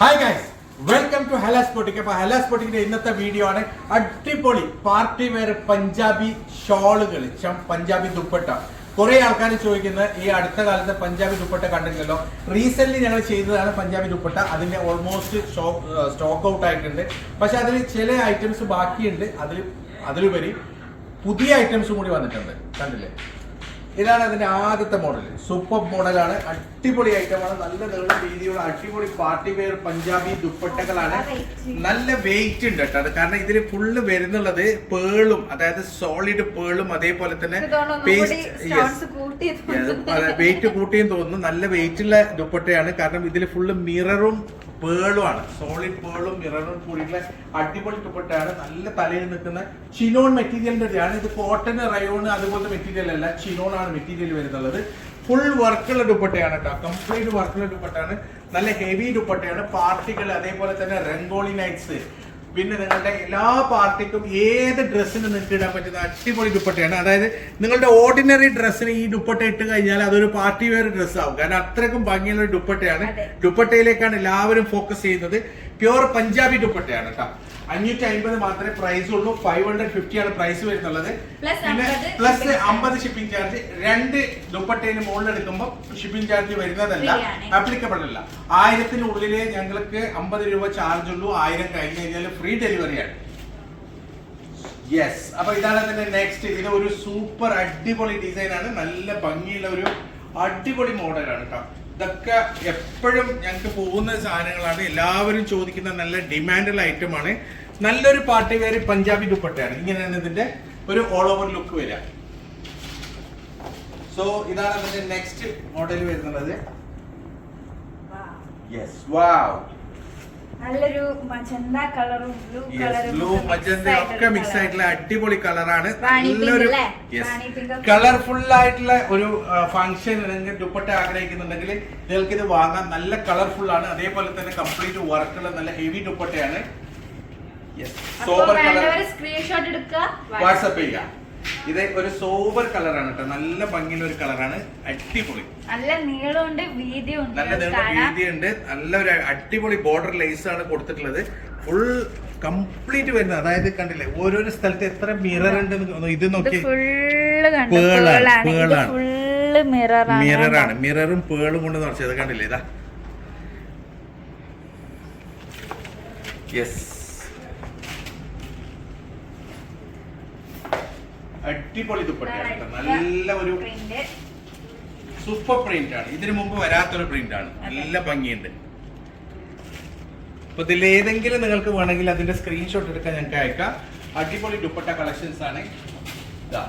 Hi guys welcome to ഹലാസ് പൊട്ടിക്ക് അപ്പൊ ഹലാസ് പൊട്ടിക്കിന്റെ ഇന്നത്തെ വീഡിയോ ആണ് അടിപൊളി പാർട്ടി വെയർ പഞ്ചാബി ഷോളുകൾ പഞ്ചാബി ദുപ്പട്ട. കുറെ ആൾക്കാർ ചോദിക്കുന്നത് ഈ അടുത്ത കാലത്ത് പഞ്ചാബി ദുപ്പട്ട കണ്ടില്ലല്ലോ റീസെന്റ് ഞങ്ങൾ ചെയ്തതാണ് പഞ്ചാബി ദുപ്പട്ട. അതിന്റെ ഓൾമോസ്റ്റ് സ്റ്റോക്ക് ഔട്ട് ആയിട്ടുണ്ട്. പക്ഷെ അതിൽ ചില ഐറ്റംസ് ബാക്കിയുണ്ട്. അതിൽ അതിലുപരി പുതിയ ഐറ്റംസും കൂടി വന്നിട്ടുണ്ട്. കണ്ടില്ലേ? ഇതാണ് അതിന്റെ ആദ്യത്തെ മോഡൽ സൂപ്പർ മോഡലാണ് അടിപൊളി ഐറ്റമാണ് നല്ല നീളം രീതിയുള്ള അടിപൊളി പാർട്ടി വെയർ പഞ്ചാബി ദുപ്പട്ടകളാണ്. നല്ല വെയിറ്റ് ഉണ്ട് കേട്ടോ. കാരണം ഇതിൽ ഫുള്ള് വരുന്നുള്ളത് പേളും അതായത് സോളിഡ് പേളും അതേപോലെ തന്നെ വെയിറ്റ് കൂട്ടിയും തോന്നുന്നു. നല്ല വെയിറ്റ് ഉള്ള ദുപ്പട്ടയാണ്. കാരണം ഇതിൽ ഫുള്ള് മിററും പേളും ആണ്. സോളിഡ് പേളും മിററും കൂടിയിട്ടുള്ള അടിപൊളി ദുപ്പട്ടയാണ്. നല്ല തലയിൽ നിൽക്കുന്ന ചിനോൺ മെറ്റീരിയലിന്റെ ആണ് ഇത് കോട്ടൺ റയോൺ അതുപോലത്തെ മെറ്റീരിയൽ അല്ല. ചിനോൺ ആണ് മെറ്റീരിയൽ വരുന്നുള്ളത്. ഫുൾ വർക്കുള്ള ദുപ്പട്ടയാണ് കേട്ടോ കംപ്ലീറ്റ് വർക്കുള്ള ദുപ്പട്ടയാണ്. നല്ല ഹെവി ദുപ്പട്ടയാണ്. പാർട്ടികൾ അതേപോലെ തന്നെ രംഗോളി നൈറ്റ്സ് പിന്നെ നിങ്ങളുടെ എല്ലാ പാർട്ടിക്കും ഏത് ഡ്രസ്സിന് നിങ്ങൾക്ക് ഇടാൻ പറ്റുന്ന അടിപൊളി ദുപ്പട്ടയാണ്. അതായത് നിങ്ങളുടെ ഓർഡിനറി ഡ്രസ്സിന് ഈ ദുപ്പട്ട ഇട്ട് കഴിഞ്ഞാൽ അതൊരു പാർട്ടി വെയർ ഡ്രസ് ആവും. കാരണം അത്രക്കും ഭംഗിയുള്ള ഒരു ദുപ്പട്ടയാണ്. ദുപ്പട്ടയിലേക്കാണ് എല്ലാവരും ഫോക്കസ് ചെയ്യുന്നത്. പ്യുവർ പഞ്ചാബി ദുപ്പട്ടയാണ് കേട്ടോ അഞ്ഞൂറ്റി അമ്പത് മാത്രമേ പ്രൈസ് ഉള്ളൂ. ഫൈവ് ഹൺഡ്രഡ് ഫിഫ്റ്റി ആണ് പ്രൈസ് വരുന്നുള്ളത്. പിന്നെ 50 പ്ലസ് അമ്പത് ഷിപ്പിംഗ് ചാർജ് രണ്ട് ദുപ്പട്ടേന് മുകളിൽ എടുക്കുമ്പോൾ ഷിപ്പിംഗ് ചാർജ് വരുന്നതല്ല. ആപ്ലിക്കബിൾ അല്ല. ആയിരത്തിനുള്ളിൽ ഞങ്ങൾക്ക് അമ്പത് രൂപ ചാർജ് ഉള്ളൂ. ആയിരം കഴിഞ്ഞ് കഴിഞ്ഞാൽ ഫ്രീ ഡെലിവറിയാണ് യെസ് അപ്പൊ ഇതാണ് അതിന്റെ നെക്സ്റ്റ് ഇത് ഒരു സൂപ്പർ അടിപൊളി ഡിസൈൻ ആണ്. നല്ല ഭംഗിയുള്ള ഒരു അടിപൊളി മോഡലാണ് കേട്ടോ ഇതൊക്കെ എപ്പോഴും ഞങ്ങൾക്ക് പോകുന്ന സാധനങ്ങളാണ്. എല്ലാവരും ചോദിക്കുന്ന നല്ല ഡിമാൻഡുള്ള ഐറ്റം ആണ് നല്ലൊരു പാർട്ടി വേര് പഞ്ചാബി ദുപ്പട്ടയാണ്. ഇങ്ങനെയാണ് ഇതിന്റെ ഒരു ഓൾ ഓവർ ലുക്ക് വരിക. സോ ഇതാണ് അതിന്റെ നെക്സ്റ്റ് മോഡൽ വരുന്നത്. യെസ് വാവ് നല്ലൊരു മജന്ത കളറും ബ്ലൂ ബ്ലൂ മജന്ത ഒക്കെ മിക്സ് ആയിട്ടുള്ള അടിപൊളി കളറാണ്. നല്ലൊരു. കളർഫുൾ ആയിട്ടുള്ള ഒരു ഫംഗ്ഷൻ നിങ്ങൾ ദുപ്പട്ട ആഗ്രഹിക്കുന്നുണ്ടെങ്കിൽ നിങ്ങൾക്ക് ഇത് വാങ്ങാൻ നല്ല കളർഫുൾ ആണ്. അതേപോലെ തന്നെ കംപ്ലീറ്റ് വർക്കുള്ള നല്ല ഹെവി ദുപ്പട്ടയാണ്. സോബർ കളർ സ്ക്രീൻഷോട്ട് എടുക്കുക. വാട്സപ്പ് ചെയ്യുക ഇത് ഒരു സോബർ കളറാണ് കേട്ടോ. നല്ല ഭംഗിയുള്ള ഒരു കളറാണ്. അടിപൊളി. നല്ല നീളമുണ്ട് വീതിയുണ്ട് നല്ല നീളം വീതിയുണ്ട്. നല്ല ഒരു അടിപൊളി ബോർഡർ ലേസ് ആണ് കൊടുത്തിട്ടുള്ളത്. ഫുൾ കംപ്ലീറ്റ് വരുന്നത്. അതായത് കണ്ടില്ലേ ഓരോരോ സ്ഥലത്ത് എത്ര മിറർ ഉണ്ട് ഇത് നോക്കി മിററാണ് മിററും പേളും കൊണ്ട് നിറച്ചത് കണ്ടില്ലേ ഇതാ. യെസ് അടിപൊളി ദുപ്പട്ടയാണ് കേട്ടോ. നല്ല ഒരു പ്രിന്റ് സൂപ്പർ പ്രിന്റ് ആണ്. ഇതിനു മുമ്പ് വരാത്തൊരു പ്രിന്റ് ആണ്. നല്ല ഭംഗിയുണ്ട്. അപ്പൊ ഇതിൽ ഏതെങ്കിലും നിങ്ങൾക്ക് വേണമെങ്കിൽ അതിന്റെ സ്ക്രീൻഷോട്ട് എടുക്കാൻ ഞങ്ങൾക്ക് അയക്കാം. അടിപൊളി ദുപ്പട്ട കളക്ഷൻസ് ആണ്. ഇതാ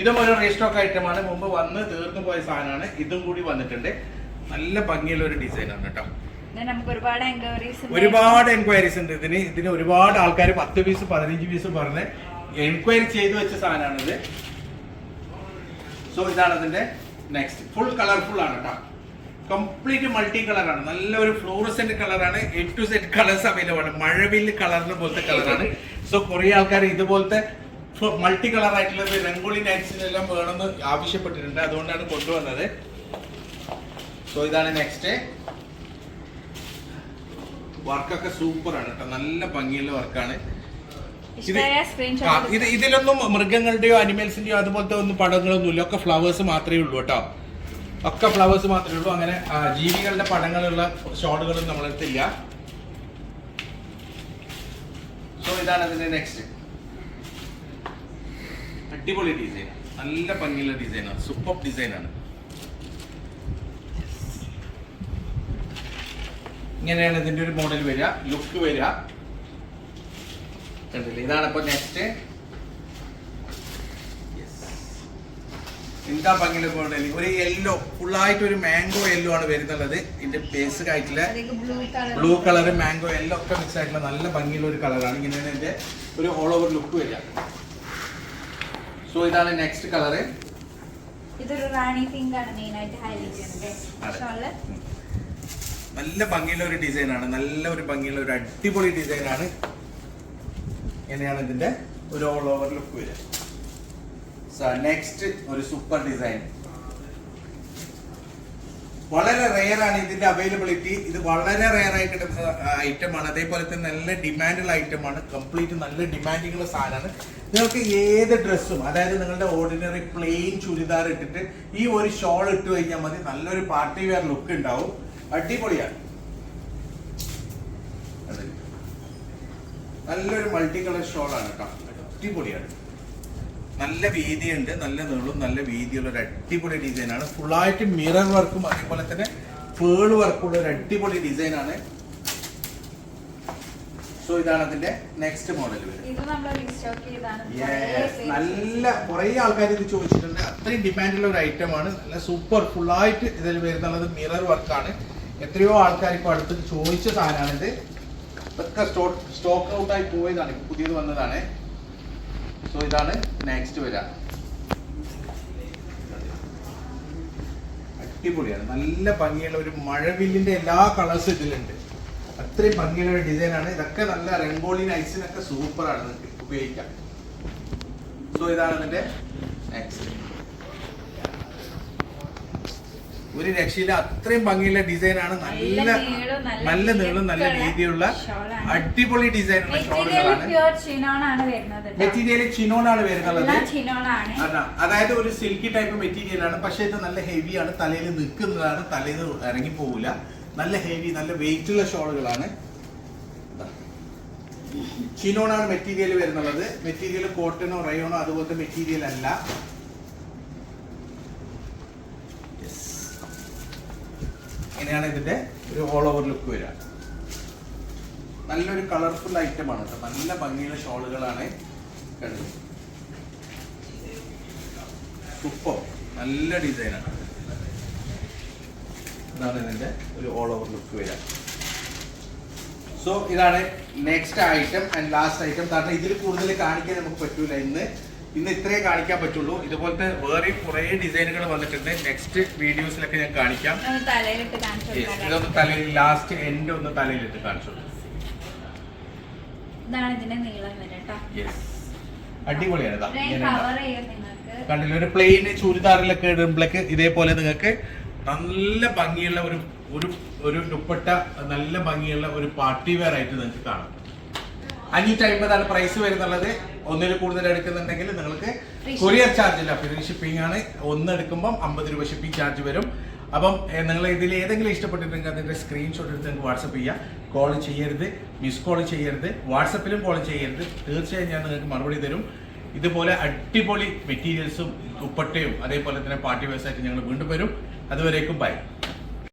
ഇതും ഒരു റീസ്റ്റോക്ക് ഐറ്റം ആണ്. മുമ്പ് വന്ന് തീർന്നു പോയ സാധനമാണ്. ഇതും കൂടി വന്നിട്ടുണ്ട്. നല്ല ഭംഗിയുള്ള ഒരു ഡിസൈൻ ആണ് കേട്ടോ. ഒരുപാട് എൻക്വയറീസ് ഉണ്ട്. ഇതിന് ഇതിന് ഒരുപാട് ആൾക്കാർ പത്ത് പീസ് പതിനഞ്ച് പീസ് പറഞ്ഞ് എൻക്വയറി ചെയ്ത് വെച്ച സാധനമാണിത്. സോ ഇതാണ് അതിന്റെ നെക്സ്റ്റ് ഫുൾ കളർഫുൾ ആണ് കേട്ടോ കംപ്ലീറ്റ് മൾട്ടി കളറാണ് നല്ല ഒരു ഫ്ലോറസെന്റ് കളറാണ് a two set colours available ആണ്. മഴവിൽ കളറിന് പോലത്തെ കളറാണ് സോ കുറെ ആൾക്കാർ ഇതുപോലത്തെ മൾട്ടി കളർ ആയിട്ടുള്ള രംഗോളി നൈറ്റ്സിനെല്ലാം വേണമെന്ന് ആവശ്യപ്പെട്ടിട്ടുണ്ട്. അതുകൊണ്ടാണ് കൊണ്ടുവന്നത്. സോ ഇതാണ് നെക്സ്റ്റ് വർക്കൊക്കെ സൂപ്പർ ആണ് കേട്ടോ നല്ല ഭംഗിയുള്ള വർക്കാണ് ഇത് ഇതിലൊന്നും മൃഗങ്ങളുടെയോ അനിമൽസിന്റെയോ അതുപോലത്തെ ഒന്നും പടങ്ങളൊന്നും ഇല്ല ഒക്കെ ഫ്ലവേഴ്സ് മാത്രമേ ഉള്ളൂ കേട്ടോ. ഒക്കെ ഫ്ലവേഴ്സ് മാത്രമേ ഉള്ളൂ. അങ്ങനെ ജീവികളുടെ പടങ്ങളുള്ള ഷോട്ടുകളൊന്നും നമ്മളെടുത്തില്ല. സോ ഇതാണ് അതിന്റെ നെക്സ്റ്റ് അടിപൊളി ഡിസൈൻ നല്ല ഭംഗിയുള്ള ഡിസൈനാണ് സൂപ്പർ ഡിസൈനാണ് ഇങ്ങനെയാണ് ഇതിന്റെ ഒരു മോഡൽ വരിക. ലുക്ക് വരിക. കണ്ടില്ലേ ഇതാണ് ഇപ്പൊ നെക്സ്റ്റ് എന്താ ഭംഗിയുള്ള മോഡൽ ഒരു യെല്ലോ ഫുള്ളായിട്ട് ഒരു മാംഗോ യെല്ലോ ആണ് വരുന്നുള്ളത്. ഇതിന്റെ ബേസിക് ആയിട്ടുള്ള ബ്ലൂ കളർ മാംഗോ യെല്ലോ ഒക്കെ മിക്സ് ആയിട്ടുള്ള നല്ല ഭംഗിയുള്ള ഒരു കളറാണ് ഇങ്ങനെ ഇതിന്റെ ഒരു ഓൾ ഓവർ ലുക്ക് വരിക. സോ ഇതാണ് നെക്സ്റ്റ് കളറ് ഇതൊരു റാണി പിങ്ക് ആണ് മെയിൻ ആയിട്ട് ഹൈലൈറ്റ് ചെയ്യുന്നത്. നല്ല ഭംഗിയുള്ള ഒരു ഡിസൈനാണ് നല്ല ഒരു ഭംഗിയുള്ള ഒരു അടിപൊളി ഡിസൈനാണ് ഇങ്ങനെയാണ് ഇതിന്റെ ഒരു ഓൾ ഓവർ ലുക്ക് വരിക? നെക്സ്റ്റ് ഒരു സൂപ്പർ ഡിസൈൻ വളരെ റെയർ ആണ് ഇതിന്റെ അവൈലബിലിറ്റി ഇത് വളരെ റെയർ ആയി കിട്ടുന്ന ഐറ്റം ആണ്. അതേപോലെ തന്നെ നല്ല ഡിമാൻഡുള്ള ഐറ്റം ആണ്. കംപ്ലീറ്റ് നല്ല ഡിമാൻഡിങ്ങുള്ള സാധനമാണ്. നിങ്ങൾക്ക് ഏത് ഡ്രസ്സും അതായത് നിങ്ങളുടെ ഓർഡിനറി പ്ലെയിൻ ചുരിദാർ ഇട്ടിട്ട് ഈ ഒരു ഷോൾ ഇട്ട് കഴിഞ്ഞാൽ മതി. നല്ലൊരു പാർട്ടി വെയർ ലുക്ക് ഉണ്ടാവും. അടിപൊളിയാണ്. നല്ലൊരു മൾട്ടി കളർ ഷോളാണ് കേട്ടോ അടിപൊളിയാണ്. നല്ല വീതിയുണ്ട് നല്ല നീളും നല്ല വീതിയുള്ള ഒരു അടിപൊളി ഡിസൈനാണ് ഫുള്ളായിട്ട് മിറർ വർക്കും അതേപോലെ തന്നെ പേൾ വർക്കുള്ള ഒരു അടിപൊളി ഡിസൈനാണ് സോ ഇതാണ് അതിന്റെ നെക്സ്റ്റ് മോഡൽ. നല്ല കുറെ ആൾക്കാർ ഇത് ചോദിച്ചിട്ടുണ്ട്. അത്രയും ഡിമാൻഡുള്ള ഒരു ഐറ്റം ആണ്. നല്ല സൂപ്പർ ഫുള്ളായിട്ട് ഇതിൽ വരുന്നുള്ളത് മിറർ വർക്കാണ് എത്രയോ ആൾക്കാർ ഇപ്പോൾ അടുത്ത് ചോദിച്ച സാധനമാണിത്. ഇതൊക്കെ സ്റ്റോക്ക് സ്റ്റോക്ക് ആയി പോയതാണ്. ഇപ്പൊ പുതിയത് വന്നതാണ്. സോ ഇതാണ് നെക്സ്റ്റ് വരിക. അടിപൊളിയാണ്. നല്ല ഭംഗിയുള്ള ഒരു മഴവില്ലിന്റെ എല്ലാ കളേഴ്സും ഇതിലുണ്ട്. അത്രയും ഭംഗിയുള്ള ഒരു ഡിസൈനാണ് ഇതൊക്കെ നല്ല റെംഗോളി നൈസിനൊക്കെ സൂപ്പറാണ് നിങ്ങൾക്ക് ഉപയോഗിക്കാം. സോ ഇതാണ് നെക്സ്റ്റ് ഒരു രക്ഷയില്ല. അത്രയും ഭംഗിയുള്ള ഡിസൈനാണ് നല്ല നല്ല നീളം, നല്ല രീതിയുള്ള. അടിപൊളി ഡിസൈൻ മെറ്റീരിയൽ ഷോളുകളാണ്. മെറ്റീരിയൽ ചിനോൺ ആണ് വരുന്നത് അതായത് ഒരു സിൽക്കി ടൈപ്പ് മെറ്റീരിയൽ ആണ്. പക്ഷെ ഇത് നല്ല ഹെവി ആണ്. തലയിൽ നിൽക്കുന്നതാണ്. തലയിൽ ഇറങ്ങി പോവില്ല. നല്ല ഹെവി നല്ല വെയിറ്റ് ഉള്ള ഷോളുകളാണ്. ചിനോൺ ആണ് മെറ്റീരിയൽ വരുന്നത് മെറ്റീരിയൽ കോട്ടണോ റയോണോ അതുപോലത്തെ മെറ്റീരിയൽ അല്ല. ഇങ്ങനെയാണ് ഇതിന്റെ ഒരു ഓൾ ഓവർ ലുക്ക് വരിക. നല്ലൊരു കളർഫുൾ ഐറ്റം ആണ് കേട്ടോ നല്ല ഭംഗിയുള്ള ഷോളുകളാണ് കണ്ടത് സൂപ്പർ. നല്ല ഡിസൈനാണ് ഇതാണ് ഇതിന്റെ ഒരു ഓൾ ഓവർ ലുക്ക് വരിക. സോ ഇതാണ് next item and last item കാരണം ഇതിൽ കൂടുതൽ കാണിക്കാൻ നമുക്ക് പറ്റൂല. ഇന്ന് ഇന്ന് ഇത്രേ കാണിക്കാൻ പറ്റുള്ളൂ. ഇതുപോലത്തെ വേറെ കുറേ ഡിസൈനുകൾ വന്നിട്ടുണ്ട്. നെക്സ്റ്റ് വീഡിയോസിലൊക്കെ ഞാൻ കാണിക്കാം. ഇതൊന്ന് തലയിൽ ലാസ്റ്റ് എൻഡ് ഒന്ന് തലയിലിട്ട് കാണിച്ചു ഇതാണ് ഇതിന്റെ നീളം വരെ കേട്ടോ യെസ് അടിപൊളിയാണ് ഇതാ. ഇങ്ങനെ കവർ ചെയ്യാൻ നിങ്ങൾക്ക് കണ്ടില്ല? ഒരു പ്ലെയിൻ ചുരിദാറിലൊക്കെ ഇടുമ്പോഴേക്ക് ഇതേപോലെ നിങ്ങൾക്ക് നല്ല ഭംഗിയുള്ള ഒരു ഒരു ഒരു ദുപ്പട്ട നല്ല ഭംഗിയുള്ള ഒരു പാർട്ടി വെയർ ആയിട്ട് നിങ്ങൾക്ക് കാണാം. അഞ്ഞൂറ്റി അമ്പതാണ് പ്രൈസ് വരുന്നുള്ളത്. ഒന്നിൽ കൂടുതൽ എടുക്കുന്നുണ്ടെങ്കിൽ നിങ്ങൾക്ക് കൊറിയർ ചാർജ് ഇല്ല. ഫ്രീ ഷിപ്പിംഗ് ആണ്. ഒന്ന് എടുക്കുമ്പോൾ അമ്പത് രൂപ ഷിപ്പിംഗ് ചാർജ് വരും. അപ്പം നിങ്ങൾ ഇതിൽ ഏതെങ്കിലും ഇഷ്ടപ്പെട്ടിട്ടുണ്ടെങ്കിൽ അതിന്റെ സ്ക്രീൻഷോട്ട് എടുത്ത് നിങ്ങൾക്ക് വാട്സപ്പ് ചെയ്യാം. കോൾ ചെയ്യരുത്. മിസ് കോൾ ചെയ്യരുത്. വാട്സപ്പിലും കോൾ ചെയ്യരുത്. തീർച്ചയായും ഞാൻ നിങ്ങൾക്ക് മറുപടി തരും. ഇതുപോലെ അടിപൊളി മെറ്റീരിയൽസും ദുപ്പട്ടയും അതേപോലെ തന്നെ പാർട്ടി വേഴ്സായിട്ട് ഞങ്ങൾ വീണ്ടും വരും. അതുവരേക്കും ബൈ